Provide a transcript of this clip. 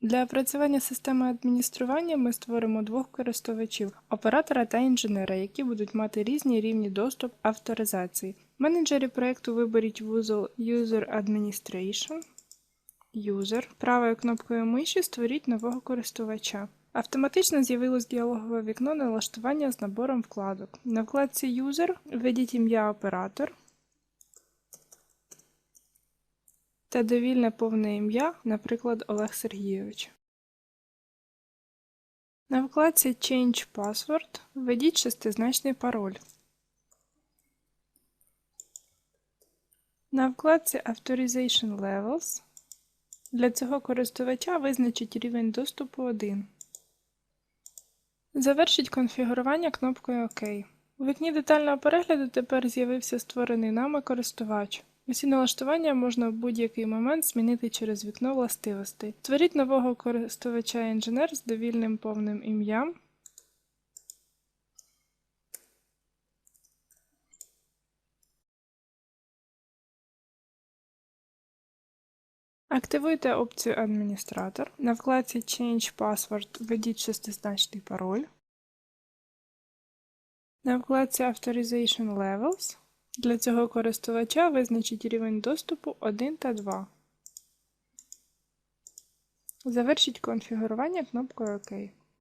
Для опрацювання системи адміністрування ми створимо двох користувачів оператора та інженера, які будуть мати різні рівні доступ авторизації. Менеджері проєкту виберіть вузол User Administration. User. Правою кнопкою миші створіть нового користувача. Автоматично з'явилось діалогове вікно налаштування з набором вкладок. На вкладці User введіть ім'я оператор та довільне повне ім'я, наприклад, Олег Сергійович. На вкладці Change Password введіть шестизначний пароль. На вкладці Authorization Levels для цього користувача визначіть рівень доступу 1. Завершіть конфігурування кнопкою ОК. У вікні детального перегляду тепер з'явився створений нами користувач. Усі налаштування можна в будь-який момент змінити через вікно властивостей. Створіть нового користувача інженер з довільним повним ім'ям. Активуйте опцію Адміністратор. На вкладці Change Password введіть шестизначний пароль. На вкладці Authorization Levels для цього користувача визначіть рівень доступу 1 та 2. Завершіть конфігурування кнопкою ОК.